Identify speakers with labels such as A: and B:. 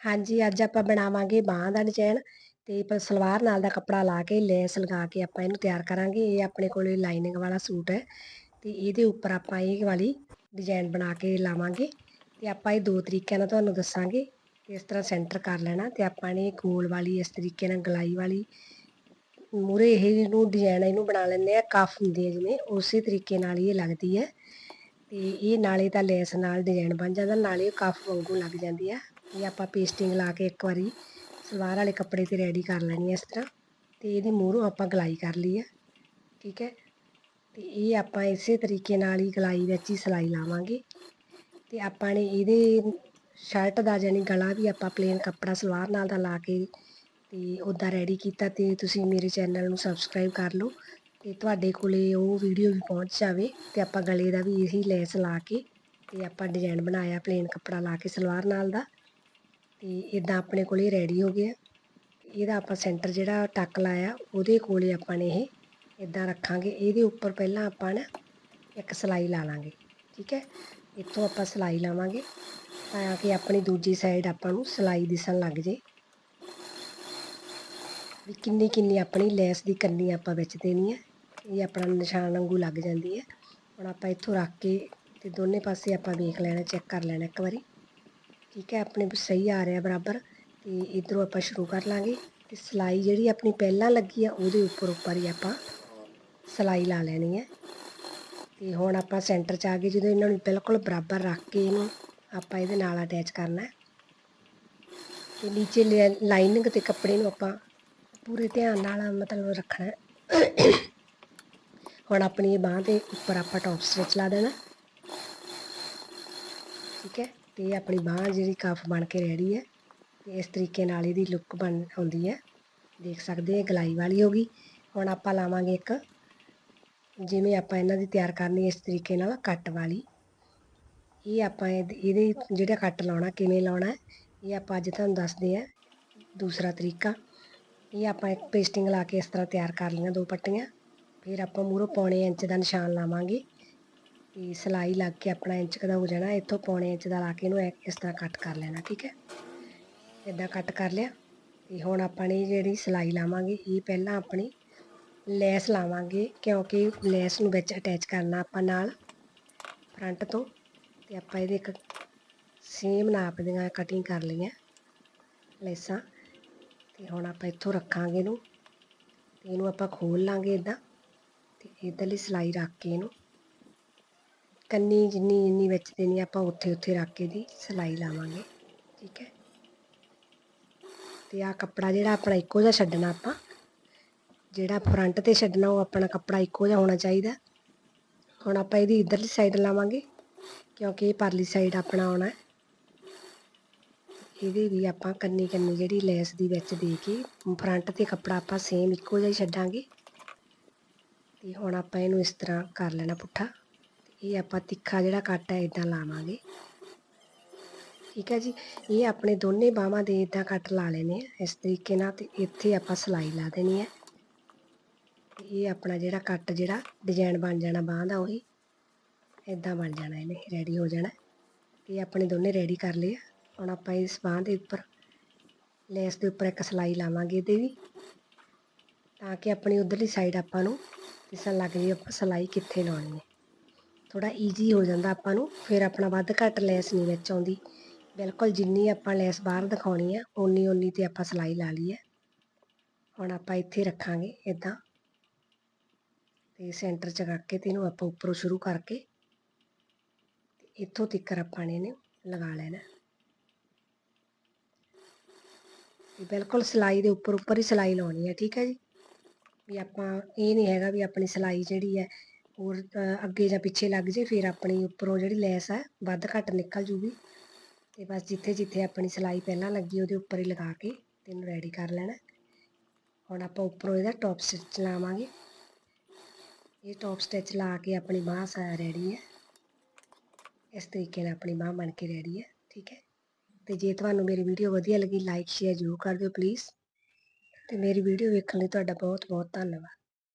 A: ਹਾਂਜੀ, ਅੱਜ ਆਪਾਂ ਬਣਾਵਾਂਗੇ ਬਾਂਹ ਦਾ ਡਿਜ਼ਾਈਨ ਤੇ ਪਰ ਸਲਵਾਰ ਨਾਲ ਦਾ ਕੱਪੜਾ ਲਾ ਕੇ ਲੈਸ ਲਗਾ ਕੇ ਆਪਾਂ ਇਹਨੂੰ ਤਿਆਰ ਕਰਾਂਗੇ। ਇਹ ਆਪਣੇ ਕੋਲੇ ਲਾਈਨਿੰਗ ਵਾਲਾ ਸੂਟ ਹੈ ਤੇ ਇਹਦੇ ਉੱਪਰ ਆਪਾਂ ਇਹ ਵਾਲੀ ਡਿਜ਼ਾਈਨ ਬਣਾ ਕੇ ਲਾਵਾਂਗੇ ਤੇ ਆਪਾਂ ਇਹ ਦੋ ਤਰੀਕਿਆਂ ਨਾਲ ਤੁਹਾਨੂੰ ਦੱਸਾਂਗੇ ਇਸ ਤਰ੍ਹਾਂ ਸੈਂਟਰ ਕਰ ਲੈਣਾ ਤੇ ਆਪਾਂ ਨੇ ਗੋਲ ਵਾਲੀ, ਇਸ ਤਰੀਕੇ ਨਾਲ ਗਲਾਈ ਵਾਲੀ ਮੂਰੇ ਇਹ ਨੂੰ ਡਿਜ਼ਾਈਨ ਇਹਨੂੰ ਬਣਾ ਲੈਂਦੇ ਆ ਕਫ ਹੁੰਦੀ ਹੈ ਜਿਵੇਂ, ਉਸੇ ਤਰੀਕੇ ਨਾਲ ਹੀ ਇਹ ਲੱਗਦੀ ਹੈ ਤੇ ਇਹ ਨਾਲੇ ਤਾਂ ਲੈਸ ਨਾਲ ਡਿਜ਼ਾਈਨ ਬਣ ਜਾਂਦਾ, ਨਾਲੇ ਕਫ ਵਾਂਗੂ ਲੱਗ ਜਾਂਦੀ ਆ ਇਹ ਆਪਾਂ ਪੇਸਟਿੰਗ ਲਾ ਕੇ ਇੱਕ ਵਾਰੀ ਸਲਵਾਰ ਵਾਲੇ ਕੱਪੜੇ ਤੇ ਰੈਡੀ ਕਰ ਲੈਣੀ ਹੈ ਇਸ ਤਰ੍ਹਾਂ। ਤੇ ਇਹਦੇ ਮੂਹਰੋਂ ਆਪਾਂ ਗਲਾਈ ਕਰ ਲਈ ਹੈ ਠੀਕ ਹੈ? ਤੇ ਇਹ ਆਪਾਂ ਇਸੇ ਤਰੀਕੇ ਨਾਲ ਹੀ ਗਲਾਈ ਵਿੱਚ ਹੀ ਸਿਲਾਈ ਲਾਵਾਂਗੇ। ਤੇ ਆਪਾਂ ਨੇ ਇਹਦੇ ਸ਼ਰਟ ਦਾ ਜਾਨੀ ਗਲਾ ਵੀ ਆਪਾਂ ਪਲੇਨ ਕੱਪੜਾ ਸਲਵਾਰ ਨਾਲ ਦਾ ਲਾ ਕੇ ਤੇ ਉੱਦਾਂ ਰੈਡੀ ਕੀਤਾ ਤੇ ਤੁਸੀਂ ਮੇਰੇ ਚੈਨਲ ਨੂੰ ਸਬਸਕ੍ਰਾਈਬ ਕਰ ਲਓ ਤੇ ਤੁਹਾਡੇ ਕੋਲੇ ਉਹ ਵੀਡੀਓ ਵੀ ਪਹੁੰਚ ਜਾਵੇ ਤੇ ਆਪਾਂ ਗਲੇ ਦਾ ਵੀ ਇਹੀ ਲੈਸ ਲਾ ਕੇ ਤੇ ਆਪਾਂ ਡਿਜ਼ਾਈਨ ਬਣਾਇਆ ਪਲੇਨ ਕੱਪੜਾ ਲਾ ਕੇ ਸਲਵਾਰ ਨਾਲ ਦਾ। ਅਤੇ ਇੱਦਾਂ ਆਪਣੇ ਕੋਲੇ ਰੈਡੀ ਹੋ ਗਿਆ ਇਹਦਾ ਆਪਾਂ ਸੈਂਟਰ ਜਿਹੜਾ ਟੱਕ ਲਾਇਆ, ਉਹਦੇ ਕੋਲੇ ਆਪਾਂ ਨੇ ਇਹ ਇੱਦਾਂ ਰੱਖਾਂਗੇ। ਇਹਦੇ ਉੱਪਰ ਪਹਿਲਾਂ ਆਪਾਂ ਨਾ ਇੱਕ ਸਲਾਈ ਲਾ ਲਾਂਗੇ, ਠੀਕ ਹੈ? ਇੱਥੋਂ ਆਪਾਂ ਸਲਾਈ ਲਾਵਾਂਗੇ ਤਾਂ ਕਿ ਆਪਣੀ ਦੂਜੀ ਸਾਈਡ ਆਪਾਂ ਨੂੰ ਸਲਾਈ ਦਿਸਣ ਲੱਗ ਜੇ। ਵੀ ਕਿੰਨੀ ਕਿੰਨੀ ਆਪਣੀ ਲੈਸ ਦੀ ਕੰਨੀ ਆਪਾਂ ਵਿੱਚ ਦੇਣੀ ਹੈ। ਇਹ ਆਪਣਾ ਨਿਸ਼ਾਨ ਵਾਂਗੂ ਲੱਗ ਜਾਂਦੀ ਹੈ। ਹੁਣ ਆਪਾਂ ਇੱਥੋਂ ਰੱਖ ਕੇ ਤੇ ਦੋਨੇ ਪਾਸੇ ਆਪਾਂ ਵੇਖ ਲੈਣਾ, ਚੈੱਕ ਕਰ ਲੈਣਾ ਇੱਕ ਵਾਰੀ। ਠੀਕ ਹੈ, ਆਪਣੇ ਸਹੀ ਆ ਰਿਹਾ ਬਰਾਬਰ ਤੇ ਇਧਰੋਂ ਆਪਾਂ ਸ਼ੁਰੂ ਕਰ ਲਾਂਗੇ ਤੇ ਸਲਾਈ ਜਿਹੜੀ ਆਪਣੀ ਪਹਿਲਾਂ ਲੱਗੀ ਆ, ਉਹਦੇ ਉੱਪਰ ਉੱਪਰ ਹੀ ਆਪਾਂ ਸਲਾਈ ਲਾ ਲੈਣੀ ਹੈ। ਤੇ ਹੁਣ ਆਪਾਂ ਸੈਂਟਰ 'ਚ ਆ ਗਏ ਜਦੋਂ ਇਹਨਾਂ ਨੂੰ ਬਿਲਕੁਲ ਬਰਾਬਰ ਰੱਖ ਕੇ ਇਹਨੂੰ ਆਪਾਂ ਇਹਦੇ ਨਾਲ ਅਟੈਚ ਕਰਨਾ ਹੈ। ਤੇ ਨੀਚੇ ਲਾਈਨਿੰਗ ਤੇ ਕੱਪੜੇ ਨੂੰ ਆਪਾਂ ਪੂਰੇ ਧਿਆਨ ਨਾਲ ਮਤਲਬ ਰੱਖਣਾ ਹੁਣ ਆਪਣੀ ਇਹ ਬਾਹ ਦੇ ਉੱਪਰ ਆਪਾਂ ਟੌਪ ਸਟਿਚ ਲਾ ਦੇਣਾ। ਅਤੇ ਆਪਣੀ ਬਾਂਹ ਜਿਹੜੀ ਕਫ ਬਣ ਕੇ ਰੈਡੀ ਹੈ ਤੇ ਇਸ ਤਰੀਕੇ ਨਾਲ ਇਹਦੀ ਲੁੱਕ ਬਣ ਆਉਂਦੀ ਹੈ। ਦੇਖ ਸਕਦੇ ਆ ਗਲਾਈ ਵਾਲੀ ਹੋ ਗਈ। ਹੁਣ ਆਪਾਂ ਲਾਵਾਂਗੇ ਇੱਕ, ਜਿਵੇਂ ਆਪਾਂ ਇਹਨਾਂ ਦੀ ਤਿਆਰ ਕਰਨੀ ਇਸ ਤਰੀਕੇ ਨਾਲ ਕੱਟ ਵਾਲੀ। ਇਹ ਆਪਾਂ ਇਹਦੇ ਜਿਹੜਾ ਕੱਟ ਲਾਉਣਾ, ਕਿਵੇਂ ਲਾਉਣਾ ਇਹ ਆਪਾਂ ਅੱਜ ਤੁਹਾਨੂੰ ਦੱਸਦੇ ਆ ਦੂਸਰਾ ਤਰੀਕਾ, ਇਹ ਆਪਾਂ ਇੱਕ ਪੇਸਟਿੰਗ ਲਾ ਕੇ ਇਸ ਤਰ੍ਹਾਂ ਤਿਆਰ ਕਰ ਲਈਆਂ ਦੋ ਪੱਟੀਆਂ। ਫਿਰ ਆਪਾਂ ਮੂਹਰੋਂ ਪੌਣੇ ਇੰਚ ਦਾ ਨਿਸ਼ਾਨ ਲਾਵਾਂਗੇ। ਅਤੇ ਸਿਲਾਈ ਲੱਗ ਕੇ ਆਪਣਾ ਇੰਚ ਦਾ ਹੋ ਜਾਣਾ, ਇੱਥੋਂ ਪੌਣੇ ਇੰਚ ਦਾ ਲਾ ਕੇ ਇਹਨੂੰ ਇਸ ਤਰ੍ਹਾਂ ਕੱਟ ਕਰ ਲੈਣਾ, ਠੀਕ ਹੈ? ਇਦਾਂ ਕੱਟ ਕਰ ਲਿਆ ਤੇ ਹੁਣ ਆਪਾਂ ਨੇ ਜਿਹੜੀ ਸਿਲਾਈ ਲਾਵਾਂਗੇ, ਇਹ ਪਹਿਲਾਂ ਆਪਣੀ ਲੈਸ ਲਾਵਾਂਗੇ, ਕਿਉਂਕਿ ਲੈਸ ਨੂੰ ਵਿੱਚ ਅਟੈਚ ਕਰਨਾ ਆਪਾਂ ਨਾਲ ਫਰੰਟ ਤੋਂ ਤੇ ਆਪਾਂ ਇਹਦੇ ਇੱਕ ਸੇਮ ਨਾਪ ਦੀਆਂ ਕਟਿੰਗ ਕਰ ਲਈਆਂ ਲੈਸਾਂ ਤੇ ਹੁਣ ਆਪਾਂ ਇੱਥੋਂ ਰੱਖਾਂਗੇ ਇਹਨੂੰ ਤੇ ਇਹਨੂੰ ਆਪਾਂ ਖੋਲ ਲਾਂਗੇ ਇਦਾਂ ਤੇ ਇਧਰਲੀ ਸਿਲਾਈ ਰੱਖ ਕੇ ਇਹਨੂੰ ਕੰਨੀ ਜਿੰਨੀ ਜਿੰਨੀ ਵਿੱਚ ਦੇਣੀ ਆਪਾਂ ਉੱਥੇ ਉੱਥੇ ਰੱਖ ਕੇ ਦੀ ਸਿਲਾਈ ਲਾਵਾਂਗੇ, ਠੀਕ ਹੈ? ਤੇ ਆ ਕੱਪੜਾ ਜਿਹੜਾ ਆਪਣਾ ਇੱਕੋ ਜਿਹਾ ਛੱਡਣਾ ਆਪਾਂ, ਜਿਹੜਾ ਫਰੰਟ ਤੇ ਛੱਡਣਾ ਉਹ ਆਪਣਾ ਕੱਪੜਾ ਇੱਕੋ ਜਿਹਾ ਹੋਣਾ ਚਾਹੀਦਾ। ਹੁਣ ਆਪਾਂ ਇਹਦੀ ਇਧਰਲੀ ਸਾਈਡ ਲਾਵਾਂਗੇ, ਕਿਉਂਕਿ ਇਹ ਪਰਲੀ ਸਾਈਡ ਆਪਣਾ ਆਉਣਾ ਹੈ। ਇਹਦੇ ਵੀ ਆਪਾਂ ਕੰਨੀ ਕੰਨੀ ਜਿਹੜੀ ਲੈਸ ਦੀ ਵਿੱਚ ਦੇ ਕੇ ਫਰੰਟ ਤੇ ਕੱਪੜਾ ਆਪਾਂ ਸੇਮ ਇੱਕੋ ਜਿਹਾ ਹੀ ਛੱਡਾਂਗੇ। ਤੇ ਹੁਣ ਆਪਾਂ ਇਹਨੂੰ ਇਸ ਤਰ੍ਹਾਂ ਕਰ ਲੈਣਾ ਪੁੱਠਾ। ਇਹ ਆਪਾਂ ਤਿੱਖਾ ਜਿਹੜਾ ਕੱਟ ਹੈ ਇਦਾਂ ਲਾਵਾਂਗੇ। ਠੀਕ ਹੈ ਜੀ? ਇਹ ਆਪਣੇ ਦੋਨੇ ਬਾਹਾਂ ਦੇ ਇਦਾਂ ਕੱਟ ਲਾ ਲੈਣੇ ਆ। ਇਸ ਤਰੀਕੇ ਨਾਲ ਤੇ ਇੱਥੇ ਆਪਾਂ ਸਲਾਈ ਲਾ ਦੇਣੀ ਹੈ। ਇਹ ਆਪਣਾ ਜਿਹੜਾ ਕੱਟ ਜਿਹੜਾ ਡਿਜ਼ਾਈਨ ਬਣ ਜਾਣਾ ਬਾਹਾਂ ਦਾ, ਉਹੀ ਇਦਾਂ ਬਣ ਜਾਣਾ ਇਹਨੇ, ਰੈਡੀ ਹੋ ਜਾਣਾ। ਇਹ ਆਪਣੇ ਦੋਨੇ ਰੈਡੀ ਕਰ ਲਏ ਹੁਣ ਆਪਾਂ ਇਸ ਬਾਹਾਂ ਦੇ ਉੱਪਰ, ਲੈਸ ਦੇ ਉੱਪਰ ਇੱਕ ਸਲਾਈ ਲਾਵਾਂਗੇ ਇਹਦੇ ਵੀ। ਤਾਂ ਕਿ ਆਪਣੀ ਉਧਰਲੀ ਸਾਈਡ ਆਪਾਂ ਨੂੰ ਦਿਸਣ ਲੱਗ ਜੇ ਆਪਾਂ ਸਲਾਈ ਕਿੱਥੇ ਲਾਉਣੀ ਹੈ। ਥੋੜਾ ਈਜ਼ੀ ਹੋ ਜਾਂਦਾ ਆਪਾਂ ਨੂੰ, ਫਿਰ ਆਪਣਾ ਵੱਧ ਘੱਟ ਲੈਸ ਨਹੀਂ ਵਿੱਚ ਆਉਂਦੀ। ਬਿਲਕੁਲ ਜਿੰਨੀ ਆਪਾਂ ਲੈਸ ਬਾਹਰ ਦਿਖਾਉਣੀ ਆ ਓਨੀ ਓਨੀ ਤੇ ਆਪਾਂ ਸਲਾਈ ਲਾ ਲਈ ਹੈ। ਹੁਣ ਆਪਾਂ ਇੱਥੇ ਰੱਖਾਂਗੇ ਇਦਾਂ ਤੇ ਸੈਂਟਰ 'ਚ ਰੱਖ ਕੇ ਤੇ ਇਹਨੂੰ ਆਪਾਂ ਉੱਪਰੋਂ ਸ਼ੁਰੂ ਕਰਕੇ ਇੱਥੋਂ ਤੱਕ ਆਪਾਂ ਨੇ ਇਹਨੂੰ ਲਗਾ ਲੈਣਾ। ਬਿਲਕੁਲ ਸਲਾਈ ਦੇ ਉੱਪਰ ਉੱਪਰ ਹੀ ਸਲਾਈ ਲਾਉਣੀ ਹੈ, ਠੀਕ ਹੈ ਜੀ? ਵੀ ਆਪਾਂ ਇਹ ਨਹੀਂ ਹੈਗਾ ਵੀ ਆਪਣੀ ਸਲਾਈ ਜਿਹੜੀ ਹੈ ਹੋਰ ਅੱਗੇ ਜਾਂ ਪਿੱਛੇ ਲੱਗ ਜੇ, ਫਿਰ ਆਪਣੀ ਉੱਪਰੋਂ ਜਿਹੜੀ ਲੈਸ ਹੈ ਵੱਧ ਘੱਟ ਨਿਕਲ ਜੂਗੀ। ਤੇ ਬਸ ਜਿੱਥੇ ਜਿੱਥੇ ਆਪਣੀ ਸਿਲਾਈ ਪਹਿਲਾਂ ਲੱਗੀ, ਉਹਦੇ ਉੱਪਰ ਹੀ ਲਗਾ ਕੇ ਤੈਨੂੰ ਰੈਡੀ ਕਰ ਲੈਣਾ। ਹੁਣ ਆਪਾਂ ਉੱਪਰੋਂ ਇਹਦਾ ਟੌਪ ਸਟਿਚ ਲਾਵਾਂਗੇ। ਇਹ ਟੌਪ ਸਟਿਚ ਲਾ ਕੇ ਆਪਣੀ ਬਾਹ ਸਾ ਰੈਡੀ ਹੈ। ਇਸ ਤਰੀਕੇ ਨਾਲ ਆਪਣੀ ਬਾਹ ਬਣ ਕੇ ਰੈਡੀ ਹੈ, ਠੀਕ ਹੈ? ਤੇ ਜੇ ਤੁਹਾਨੂੰ ਮੇਰੀ ਵੀਡੀਓ ਵਧੀਆ ਲੱਗੀ ਲਾਈਕ ਸ਼ੇਅਰ ਜ਼ਰੂਰ ਕਰ ਦਿਓ ਪਲੀਜ਼ ਤੇ ਮੇਰੀ ਵੀਡੀਓ ਵੇਖਣ ਲਈ ਤੁਹਾਡਾ ਬਹੁਤ ਬਹੁਤ ਧੰਨਵਾਦ।